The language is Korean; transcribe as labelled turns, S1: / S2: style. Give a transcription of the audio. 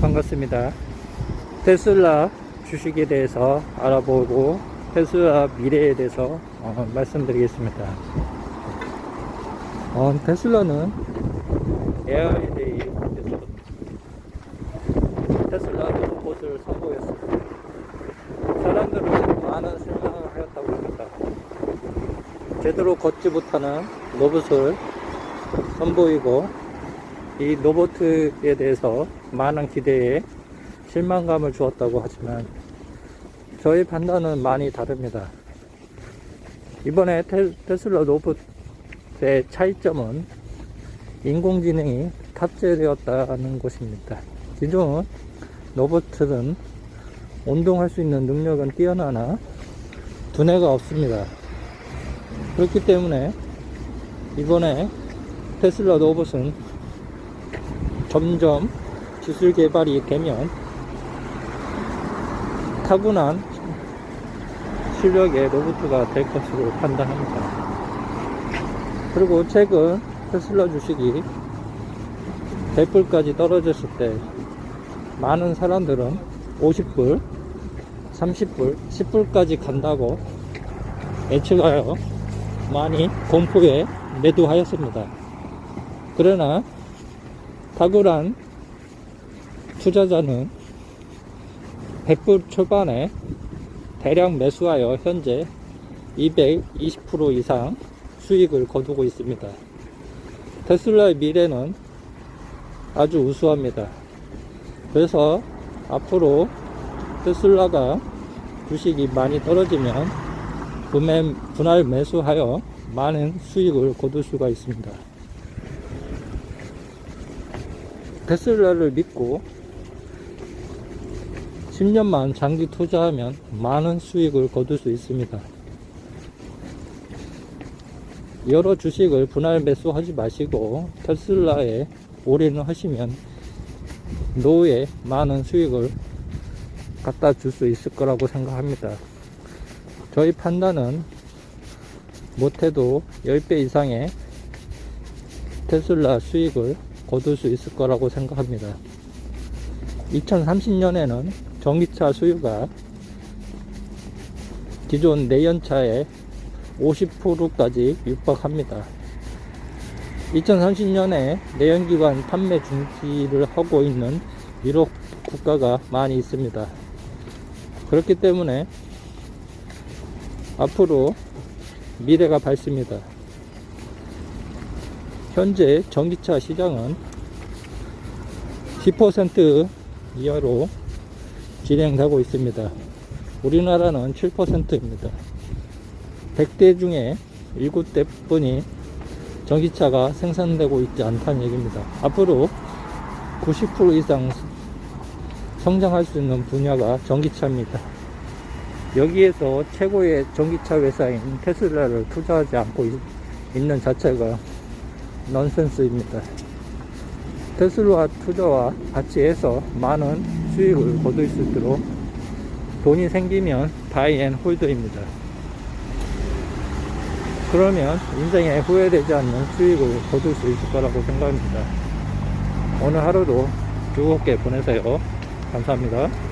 S1: 반갑습니다. 테슬라 주식에 대해서 알아보고 테슬라 미래에 대해서 어, 말씀드리겠습니다. 어, 테슬라는 AI에 대해 이용해서 테슬라 로봇을 선보였습니다. 사람들은 많은 실망을 하였다고 합니다. 제대로 걷지 못하는 로봇을 선보이고 이 로봇에 대해서 많은 기대에 실망감을 주었다고 하지만 저의 판단은 많이 다릅니다. 이번에 테, 테슬라 로봇의 차이점은 인공지능이 탑재되었다는 것입니다. 기존 로봇들은 운동할 수 있는 능력은 뛰어나나 두뇌가 없습니다. 그렇기 때문에 이번에 테슬라 로봇은 점점 기술 개발이 되면 타고난 실력의 로봇가 될 것으로 판단합니다. 그리고 최근 테슬라 주식이 100불까지 떨어졌을 때 많은 사람들은 50불, 30불, 10불까지 간다고 예측하여 많이 공포에 매도하였습니다. 그러나 탁월한 투자자는 100불 초반에 대량 매수하여 현재 220% 이상 수익을 거두고 있습니다. 테슬라의 미래는 아주 우수합니다. 그래서 앞으로 테슬라가 주식이 많이 떨어지면 분할 매수하여 많은 수익을 거둘 수가 있습니다. 테슬라를 믿고 10년만 장기 투자하면 많은 수익을 거둘 수 있습니다. 여러 주식을 분할 매수하지 마시고 테슬라에 올인을 하시면 노후에 많은 수익을 갖다 줄 수 있을 거라고 생각합니다. 저희 판단은 못해도 10배 이상의 테슬라 수익을 거둘 수 있을 거라고 생각합니다. 2030년에는 전기차 수요가 기존 내연차의 50%까지 육박합니다. 2030년에 내연기관 판매 중지를 하고 있는 유럽 국가가 많이 있습니다. 그렇기 때문에 앞으로 미래가 밝습니다. 현재 전기차 시장은 10% 이하로 진행되고 있습니다. 우리나라는 7%입니다. 100대 중에 7대 뿐이 전기차가 생산되고 있지 않다는 얘기입니다. 앞으로 90% 이상 성장할 수 있는 분야가 전기차입니다. 여기에서 최고의 전기차 회사인 테슬라를 투자하지 않고 있, 있는 자체가 넌센스입니다. 테슬라 투자와 같이 해서 많은 수익을 거둘 수 있도록 돈이 생기면 바이 앤 홀드입니다. 그러면 인생에 후회되지 않는 수익을 거둘 수 있을 거라고 생각합니다. 오늘 하루도 즐겁게 보내세요. 감사합니다.